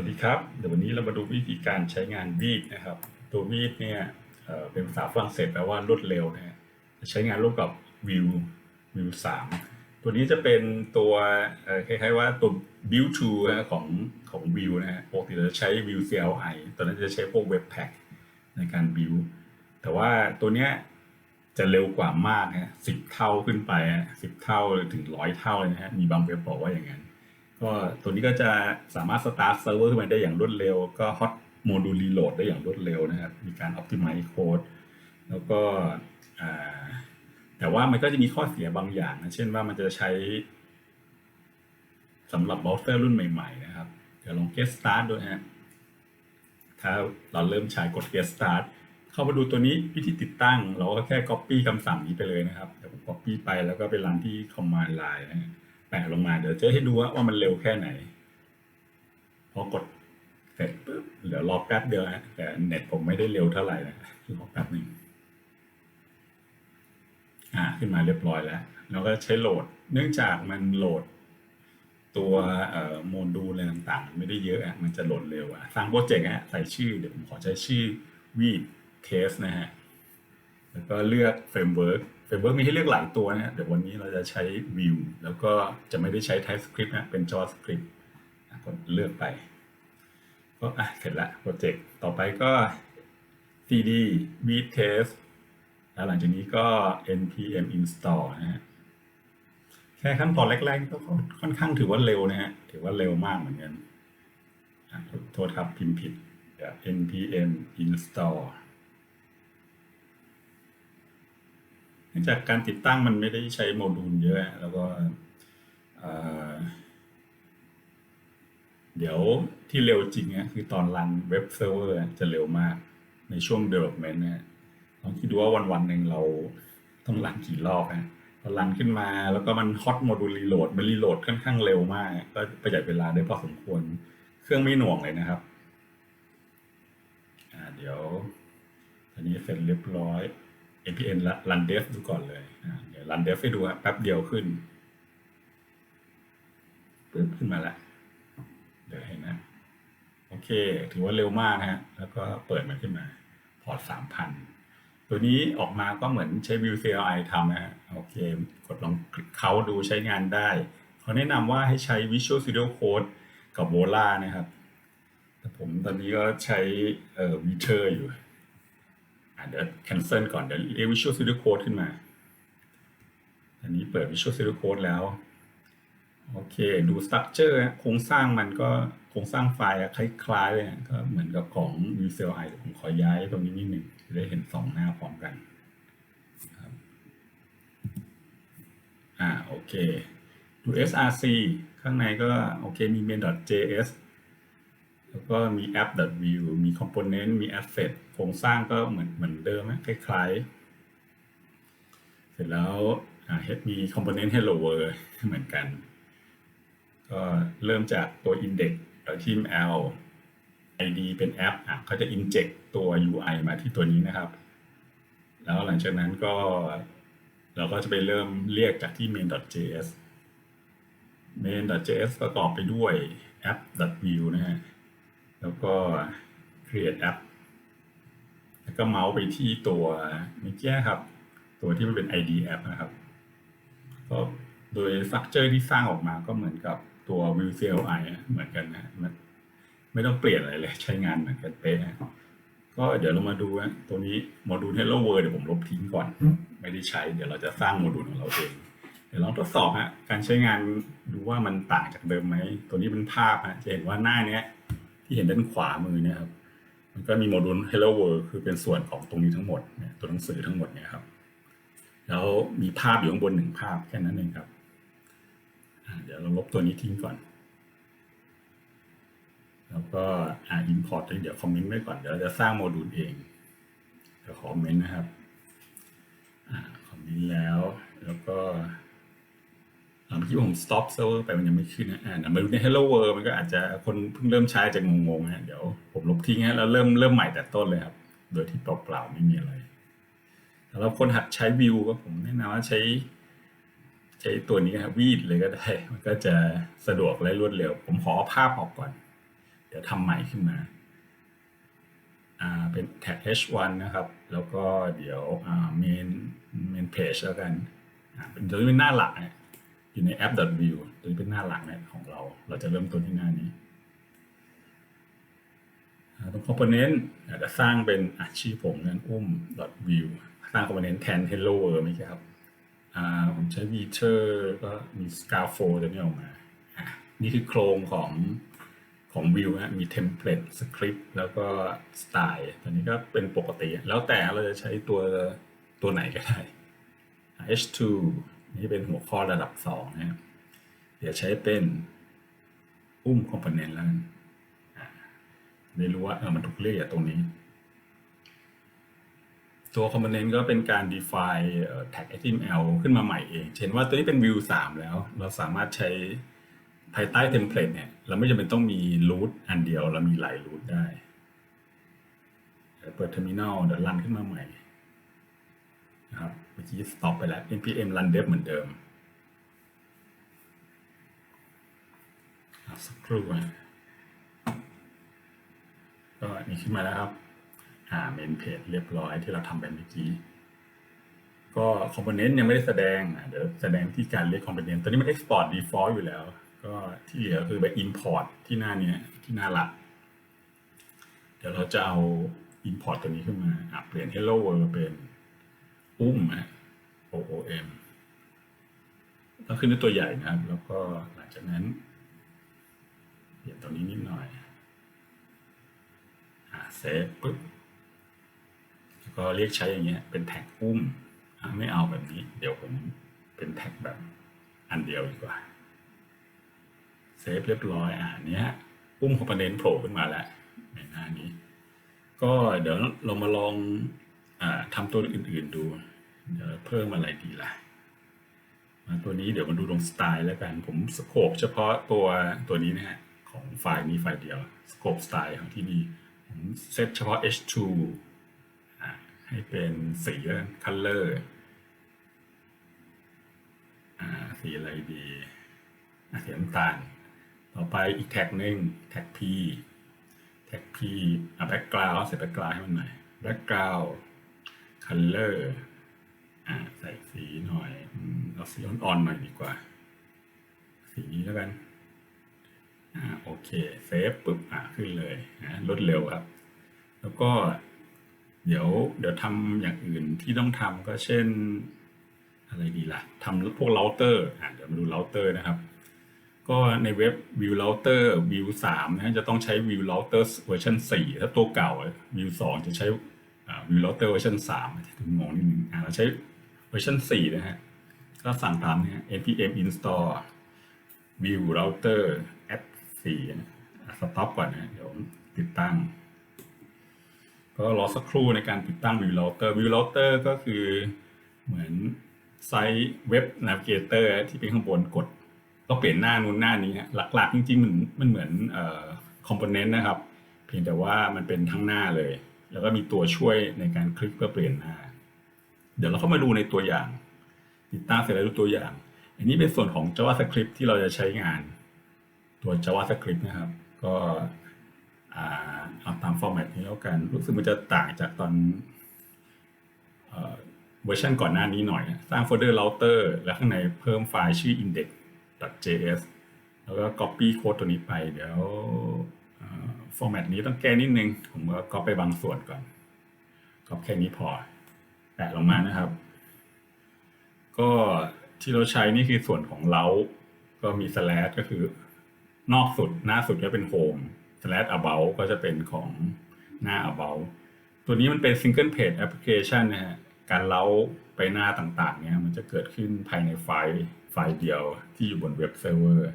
วัสดีครับ เดี๋ยววันนี้เรามาดูวิธีการใช้งานวีดนะครับ ตัววีดเนี่ยเป็นภาษาฝรั่งเศสแปลว่ารวดเร็วนะฮะจะใช้งานร่วมกับวิววิวสามตัวนี้จะเป็นตัวคล้ายๆว่าตัว build to นะฮะของของวิวนะฮะปกติเราจะใช้วิว CLI ตอนนั้นจะใช้พวกเว็บแพ็กในการ build แต่ว่าตัวเนี้ยจะเร็วกว่ามากฮะสิบเท่าขึ้นไปสิบเท่าถึงร้อยเท่าเลยนะฮะมีบางเว็บบอกว่าอย่างนั้น ก็ตัวนี้ก็จะสามารถ start server ขึ้นมาได้อย่างรวดเร็ว ก็ hot module reload ได้อย่างรวดเร็วนะครับ มีการ optimize code แล้วก็แต่ว่ามันก็จะมีข้อเสียบางอย่างนะ เช่นว่ามันจะใช้สำหรับเบราว์เซอร์รุ่นใหม่ๆนะครับ เดี๋ยวลอง get start ด้วยฮะถ้าเราเริ่มใช้กด get start เข้ามาดูตัวนี้วิธีติดตั้ง เราก็แค่ copy คำสั่งนี้ไปเลยนะครับ เดี๋ยวผม copy ไปแล้วก็ไปรันที่ command line นะฮะ แปะลงมา เดี๋ยวจะให้ดูว่าว่ามันเร็วแค่ไหน พอกดเสร็จปุ๊บเดี๋ยวรอแป๊บเดียวนะแต่เน็ตผมไม่ได้เร็วเท่าไหร่นะรอแป๊บหนึ่งอ่าขึ้นมาเรียบร้อยแล้ว แล้วก็ใช้โหลด เนื่องจากมันโหลด ตัวโมดูลอะไรต่างๆ ไม่ได้เยอะอะมันจะโหลดเร็วอะสร้างโปรเจกต์ฮะใส่ชื่อเดี๋ยวผมขอใช้ชื่อวีดเคสนะฮะ แล้วก็เลือกเฟรมเวิร์กเฟรมเวิร์กมีให้เลือกหลายตัวนะเดี๋ยววันนี้เราจะใช้ Vue แล้วก็จะไม่ได้ใช้ TypeScript นะเป็น JavaScript ก็เลือกไป ก็อะเสร็จละโปรเจกต์ต่อไปก็ cd v test แล้วหลังจากนี้ก็ npm install นะฮะแค่ขั้นตอนแรกๆก็ค่อนข้างถือว่าเร็วนะฮะถือว่าเร็วมากเหมือนกันโทษครับพิมพ์ผิดเดี๋ยว npm install เนื่องจากการติดตั้งมันไม่ได้ใช้โมดูลเยอะ แล้วก็เดี๋ยวที่เร็วจริงเนี่ยคือตอนรันเว็บเซิร์ฟเวอร์จะเร็วมากในช่วง development เนี่ยลองคิดดูว่าวันวันหนึ่งเราต้องรันกี่รอบนะพอรันขึ้นมาแล้วก็มันฮอตโมดูลรีโหลดมันรีโหลดค่อนข้างเร็วมาก ก็ประหยัดเวลาได้พอสมควร เครื่องไม่หน่วงเลยนะครับอ่าเดี๋ยวอันนี้เสร็จเรียบร้อย npm ละ run dev ดูก่อนเลยเดี๋ยว run dev ให้ดูแป๊บเดียวขึ้นปึ๊บขึ้นมาละเดี๋ยวเห็นนะ โอเค ถือว่าเร็วมากนะฮะ แล้วก็เปิดมันขึ้นมา พอร์ตสามพันตัวนี้ออกมาก็เหมือนใช้ Vue CLI ทำนะฮะ โอเค กดลองคลิกเขาดูใช้งานได้ เขาแนะนำว่าให้ใช้ Visual Studio Code กับ Vola นะครับ แต่ผมตอนนี้ก็ใช้เอ่อ Viter อยู่ เดี๋ยว cancel ก่อน เดี๋ยวเรียก Visual Studio Code ขึ้นมา อันนี้เปิด Visual Studio Code แล้ว โอเค ดู structure โครงสร้างมันก็โครงสร้างไฟล์คล้ายๆเลยก็เหมือนกับของ VCLI เดี๋ยวผมขอย้ายตรงนี้นิดหนึ่งจะได้เห็นสองหน้าพร้อมกันอ่าโอเค ดู src ข้างในก็โอเคมี main.js ก็มี app.view มี component มี asset โครงสร้างก็เหมือนเหมือนเดิมคล้ายๆ เสร็จแล้วมี component hello world เหมือนกัน ก็เริ่มจากตัว index ที่ l id เป็นแอปอะเขาจะ inject ตัว ui มาที่ตัวนี้นะครับ แล้วหลังจากนั้นก็เราก็จะไปเริ่มเรียกจากที่ main.js main.js ประกอบไปด้วย app.view นะฮะ แล้วก็ create app แล้วก็เมาส์ไปที่ตัวเมื่อกี้ครับ ตัวที่มันเป็น id app นะครับ ก็โดย structure ที่สร้างออกมาก็เหมือนกับตัว Vue CLI เหมือนกันนะไม่ต้องเปลี่ยนอะไรเลยใช้งานเหมือนกันเป๊ะนะก็เดี๋ยวเรามาดูนะตัวนี้โมดูล Hello World เดี๋ยวผมลบทิ้งก่อน ไม่ได้ใช้ เดี๋ยวเราจะสร้างโมดูลของเราเอง เดี๋ยวลองทดสอบฮะการใช้งานดูว่ามันต่างจากเดิมไหม ตัวนี้เป็นภาพฮะจะเห็นว่าหน้าเนี้ย ที่เห็นด้านขวามือเนี่ยครับ มันก็มีโมดูล Hello World คือเป็นส่วนของตรงนี้ทั้งหมดเนี่ยตัวหนังสือทั้งหมดเนี่ยครับ แล้วมีภาพอยู่ข้างบนหนึ่งภาพแค่นั้นเองครับ เดี๋ยวเราลบตัวนี้ทิ้งก่อน แล้วก็อ่า import เดี๋ยวคอมเมนต์ไว้ก่อน เดี๋ยวเราจะสร้างโมดูลเอง เดี๋ยวคอมเมนต์นะครับอ่าคอมเมนต์แล้ว อ่าเมื่อกี้ผม stop server ไปมันยังไม่ขึ้นนะอ่ามาดูใน hello world มันก็อาจจะคนเพิ่งเริ่มใช้อาจจะงงๆนะเดี๋ยวผมลบทิ้งฮะแล้วเริ่มเริ่มใหม่แต่ต้นเลยครับ โดยที่เปล่าๆไม่มีอะไรสำหรับคนหัดใช้วิวก็ผมแนะนำว่าใช้ ใช้ตัวนี้ครับวีดเลยก็ได้ มันก็จะสะดวกและรวดเร็ว ผมขอภาพออกก่อน เดี๋ยวทำใหม่ขึ้นมาอ่าเป็น tag h1 นะครับ แล้วก็เดี๋ยวอ่า main main page แล้วกันอ่าเป็นตัวนี้เป็นหน้าหลักเนี่ย อยู่ใน app.view ตัวนี้เป็นหน้าหลักเนี่ยของเรา เราจะเริ่มต้นที่หน้านี้ตรง component อาจจะสร้างเป็นอาชีพผมนั้นอุ้ม .view สร้าง component แทน hello world ไม่ใช่ครับอ่าผมใช้ feature ก็มี scaffold ตัวนี้ออกมาอะนี่คือโครงของของ view นะมี template script แล้วก็ style ตัวนี้ก็เป็นปกติ แล้วแต่เราจะใช้ตัวตัวไหนก็ได้ h2 นี่เป็นหัวข้อระดับ2นะครับเดี๋ยวใช้เป็นอุ้ม component แล้วกันอะได้รู้ว่าเออมันถูกเรียกจากตรงนี้ ตัว component ก็เป็นการ define tag HTML ขึ้นมาใหม่เอง เช่นว่าตัวนี้เป็น view 3 แล้ว เราสามารถใช้ภายใต้ template เนี่ย เราไม่จำเป็นต้องมี root อันเดียว เรามีหลาย root ได้เดี๋ยวเปิด terminal เดี๋ยวรันขึ้นมาใหม่ นะครับ เมื่อกี้ stop ไปแล้ว npm run dev เหมือนเดิมสักครู่นะก็นี่ขึ้นมาแล้วครับ อ่า main page เรียบร้อยที่เราทำไปเมื่อกี้ ก็ component ยังไม่ได้แสดงอะเดี๋ยวแสดงที่การเรียก component ตอนนี้มัน export default อยู่แล้ว ก็ที่เหลือคือไป import ที่หน้านี้ที่หน้าหลัก เดี๋ยวเราจะเอา import ตัวนี้ขึ้นมาเปลี่ยน hello world เป็น อุ้มอะ oom ต้องขึ้นด้วยตัวใหญ่นะครับ แล้วก็หลังจากนั้นเปลี่ยนตัวนี้นิดหน่อยอ่าเซฟปึ๊บแล้วก็เรียกใช้อย่างเงี้ย เป็นแท็กอุ้มไม่เอาแบบนี้ เดี๋ยวผมเป็นแท็กแบบอันเดียวดีกว่าเซฟเรียบร้อยอะเนี้ยอุ้มคอมโพเนนต์โผล่ขึ้นมาแล้วในหน้านี้ ก็เดี๋ยวเรามาลอง ทำตัวอื่นๆดูเดี๋ยวเพิ่มอะไรดีล่ะมาตัวนี้เดี๋ยวมาดูตรงสไตล์แล้วกัน ผมสโคปเฉพาะตัวตัวนี้นะฮะของไฟล์นี้ไฟล์เดียวสโคปสไตล์ของที่นี่ผมเซตเฉพาะ h2 อะให้เป็นสีคัลเลอร์อ่าสีอะไรดีสีน้ำตาล ต่อไปอีกแท็กหนึ่งแท็ก P แท็ก P อะแบ็กกราวด์ใส่แบ็กกราวด์ให้มันหน่อยแบ็กกราวด์ คัลเลอร์อะใส่สีหน่อยเอาสีอ่อนๆหน่อยดีกว่า สีนี้แล้วกันอ่าโอเคเซฟปุ๊บอะขึ้นเลยนะรวดเร็วครับ แล้วก็เดี๋ยวเดี๋ยวทำอย่างอื่นที่ต้องทำก็เช่น อะไรดีล่ะทำพวกเราเตอร์อะเดี๋ยวมาดูเราเตอร์นะครับ ก็ในเว็บ View Router View 3นะจะต้องใช้ View Router เวอร์ชัน4ถ้าตัวเก่า View 2 จะใช้ อ่า View Router เวอร์ชัน3ถึงงงนิดนึงอ่าเราใช้เวอร์ชัน4นะฮะก็สั่งตามเนี้ย npm install View Router app 4นะสต็อปก่อนนะเดี๋ยวติดตั้ง ก็รอสักครู่ในการติดตั้ง View Router View Router ก็คือเหมือนไซต์เว็บ Navigator ที่เป็นข้างบนกด ก็เปลี่ยนหน้านู้นหน้านี้ฮะหลักๆ จริงๆ มันมันเหมือนคอมโพเนนต์นะครับ เพียงแต่ว่ามันเป็นทั้งหน้าเลย แล้วก็มีตัวช่วยในการคลิกเพื่อเปลี่ยนหน้า เดี๋ยวเราเข้ามาดูในตัวอย่าง ติดตั้งเสร็จแล้วดูตัวอย่าง อันนี้เป็นส่วนของ JavaScript ที่เราจะใช้งานตัว JavaScript นะครับ ก็อ่าเอาตามฟอร์แมตนี้แล้วกัน รู้สึกมันจะต่างจากตอนเวอร์ชันก่อนหน้านี้หน่อย สร้างโฟลเดอร์ router แล้วข้างในเพิ่มไฟล์ชื่อ index.js แล้วก็ copy โค้ดตัวนี้ไป เดี๋ยว ฟอร์แมตนี้ต้องแก้นิดนึง ผมก็ก๊อปไปบางส่วนก่อนก๊อปแค่นี้พอแปะลงมานะครับ ก็ที่เราใช้นี่คือส่วนของเล้า ก็มี slash ก็คือนอกสุดหน้าสุดก็เป็น home slash about ก็จะเป็นของหน้า about ตัวนี้มันเป็น single page application นะฮะการเล้าไปหน้าต่างๆเนี่ยมันจะเกิดขึ้นภายในไฟล์ไฟล์เดียวที่อยู่บนเว็บเซิร์ฟเวอร์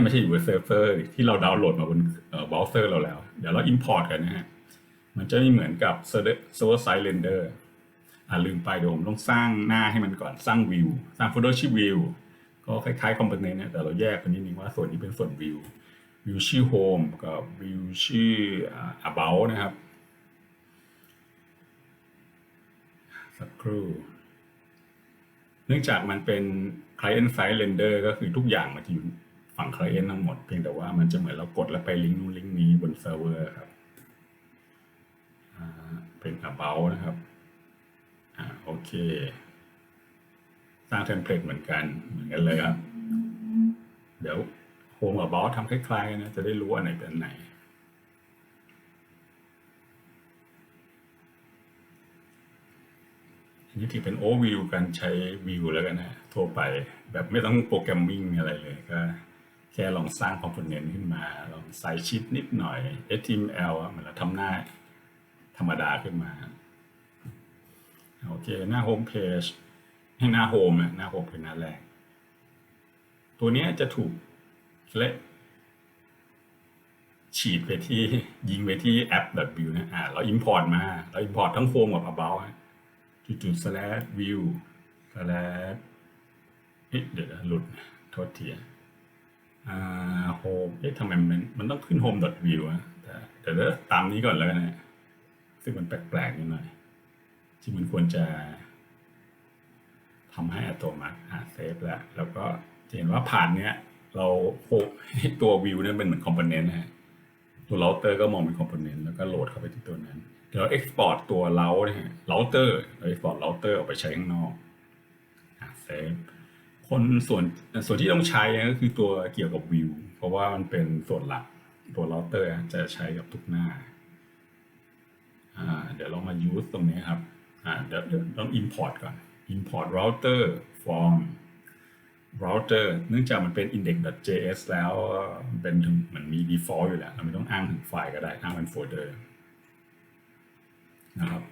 ไม่ใช่อยู่บนเซิร์ฟเวอร์ที่เราดาวน์โหลดมาบนเบราว์เซอร์เราแล้ว เดี๋ยวเรา import กันนะฮะ มันจะไม่เหมือนกับ server side render อ่าลืมไปเดี๋ยวผมต้องสร้างหน้าให้มันก่อนสร้างวิวสร้างโฟลเดอร์ชื่อวิวก็คล้ายๆ component เนี่ยแต่เราแยกไปนิดนึงว่าส่วนนี้เป็นส่วนวิววิวชื่อ home กับวิวชื่อ about นะครับ สักครู่ เนื่องจากมันเป็น client side render ก็คือทุกอย่างมันจะอยู่ ฝั่ง client ทั้งหมดเพียงแต่ว่ามันจะเหมือนเรากดแล้วไปลิงก์นู้นลิงก์นี้บนเซิร์ฟเวอร์ครับเป็น about นะครับอ่าโอเค สร้างเทมเพลตเหมือนกันเหมือนกันเลยครับ เดี๋ยว home about ทำคล้ายๆกันนะจะได้รู้อันไหนเป็นไหนอันนี้ถือเป็น overview การใช้ view แล้วกันนะทั่วไปแบบไม่ต้องโปรแกรมมิ่งอะไรเลยก็ แค่ลองสร้าง component ขึ้นมา ลองใส่ชิปนิดหน่อย HTML เหมือนเราทำหน้าธรรมดาขึ้นมา โอเค หน้า home page ให้หน้า home อะหน้า home คือหน้าแรก ตัวเนี้ยจะถูกเละฉีดไปที่ยิงไปที่แอป .view นะอ่าเรา import มา เรา import ทั้ง home กับ about ฮะจุด slash view slash เอ๊ะเดี๋ยวหลุด โทษที อะอ่า home เอ๊ะทำไมมันมันต้องขึ้น home view อะแต่เดี๋ยวเดตามนี้ก่อนแล้วกันนะซึ่งมันแปลกๆนิดหน่อยที่มันควรจะทำให้อัตโนมัติอ่าเซฟแล้ว แล้วก็จะเห็นว่าผ่านเนี้ย เราโฮให้ตัววิวเนี่ยเป็นเหมือนคอมโพเนนต์นะฮะตัวเราเตอร์ก็มองเป็นคอมโพเนนต์แล้วก็โหลดเข้าไปที่ตัวนั้นเดี๋ยวเราเอ็กซ์พอร์ตตัวเราเนี่ยเราเตอร์เราเอ็กซ์พอร์ตเราเตอร์ออกไปใช้ข้างนอกอ่าเซฟ คนส่วนส่วนที่ต้องใช้ก็คือตัวเกี่ยวกับวิว เพราะว่ามันเป็นส่วนหลักตัวเราเตอร์จะใช้กับทุกหน้า เดี๋ยวเรามา use ตรงนี้ครับเดี๋ยวต้อง import ก่อน import router from router เนื่องจากมันเป็น index.js แล้วเป็นถึงเหมือนมี default อยู่แล้วเราไม่ต้องอ้างถึงไฟล์ก็ได้อ้างเป็นโฟลเดอร์นะครับ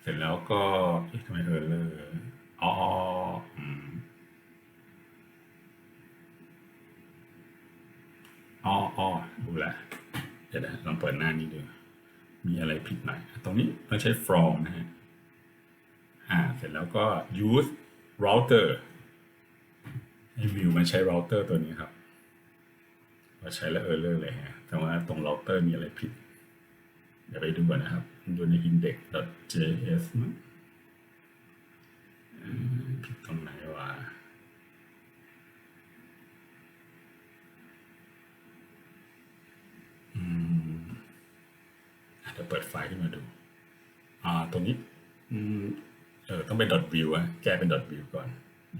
เสร็จแล้วก็ทำไมเออเลออ๋ออืม อ๋ออ๋อดูแลเดี๋ยวนะลองเปิดหน้านี้ดู มีอะไรผิดหน่อย ตรงนี้เราใช้ from นะฮะ อ่า เสร็จแล้วก็ use router ให้วิวมันใช้ router ตัวนี้ครับเราใช้แล้ว error เลยฮะ แต่ว่าตรง router มีอะไรผิด เดี๋ยวไปดูก่อนนะครับ ดูใน index.js มั้งผิดตรงไหนวะ อืมอะ เดี๋ยวเปิดไฟล์ขึ้นมาดู อ่า ตรงนี้อืมเออต้องเป็น dot view อะแก้เป็น dot view ก่อน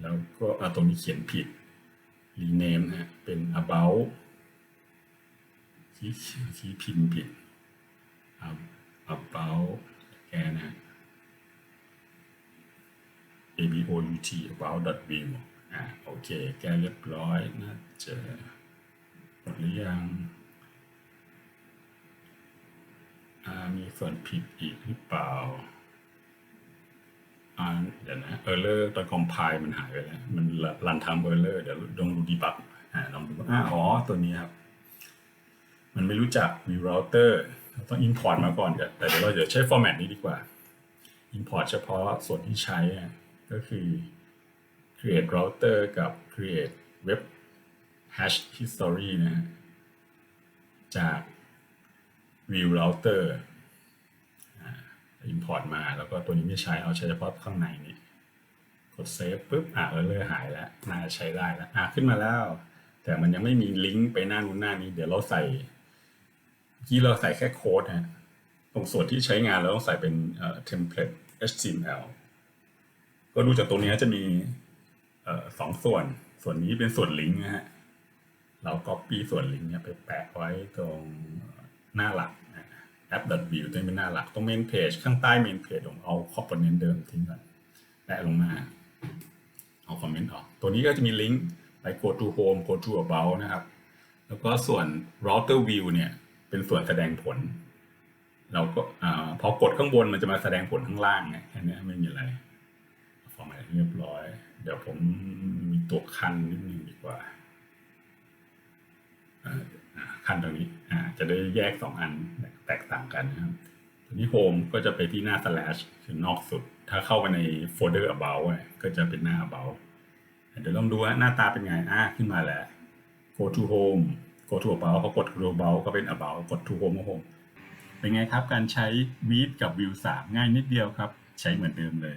แล้วก็อ่าตรงนี้เขียนผิด rename นะฮะเป็น about ชี้ชี้พิมพ์ผิด about แก้นะฮะ a b o u t about dot view อ่าโอเค แก้เรียบร้อยน่าจะหมดหรือยัง อ่า มีส่วนผิดอีกหรือเปล่าอ่าเดี๋ยวนะ error ตอน compile มันหายไปแล้ว มันรันทำ error เดี๋ยวลองดู debug อ่าลองดูอ่าอ๋อ ตัวนี้ครับ มันไม่รู้จัก view router เราต้อง import มาก่อนก่อนแต่เดี๋ยวเราจะใช้ format นี้ดีกว่า import เฉพาะส่วนที่ใช้ก็คือ create router กับ create web hash history นะฮะจาก view router อ่า import มาแล้วก็ตัวนี้ไม่ใช้เอาใช้เฉพาะข้างในนี่กด save ปุ๊บอะเออเลยหายแล้วน่าจะใช้ได้แล้วอะขึ้นมาแล้ว แต่มันยังไม่มีลิงก์ไปหน้านู้นหน้านี้ เดี๋ยวเราใส่เมื่อกี้เราใส่แค่โค้ดฮะตรงส่วนที่ใช้งานเราต้องใส่เป็นเอ่อ template HTML ก็ดูจากตรงนี้จะมีเอ่อสองส่วนส่วนนี้เป็นส่วนลิงก์นะฮะเรา copy ส่วนลิงก์เนี้ยไปแปะไว้ตรง หน้าหลักนะ app.view ตัวนี้เป็นหน้าหลักตรง main page ข้างใต้ main page ผมเอา component เดิมทิ้งก่อนแปะลงมา เอาคอมเมนต์ออก ตัวนี้ก็จะมีลิงก์ไป go to home go to about นะครับ แล้วก็ส่วน router view เนี่ย เป็นส่วนแสดงผล เราก็อ่พอกดข้างบนมันจะมาแสดงผลข้างล่างไงแค่นี้ไม่มีอะไรฟอร์มเรียบร้อย เดี๋ยวผมมีตัวคันนิดนึงดีกว่า อ่าอ่าคันตรงนี้อ่าจะได้แยกสองอันแตกต่างกันนะครับตัวนี้โฮมก็จะไปที่หน้า slash คือนอกสุด ถ้าเข้าไปในโฟลเดอร์ about ก็จะเป็นหน้า about เดี๋ยวลองดูว่าหน้าตาเป็นไงอ่าขึ้นมาแล้ว go to home go to about พอกด go to about ก็เป็น about กด to home ก็ home เป็นไงครับการใช้ Weave กับ View 3 ง่ายนิดเดียวครับ ใช้เหมือนเดิมเลย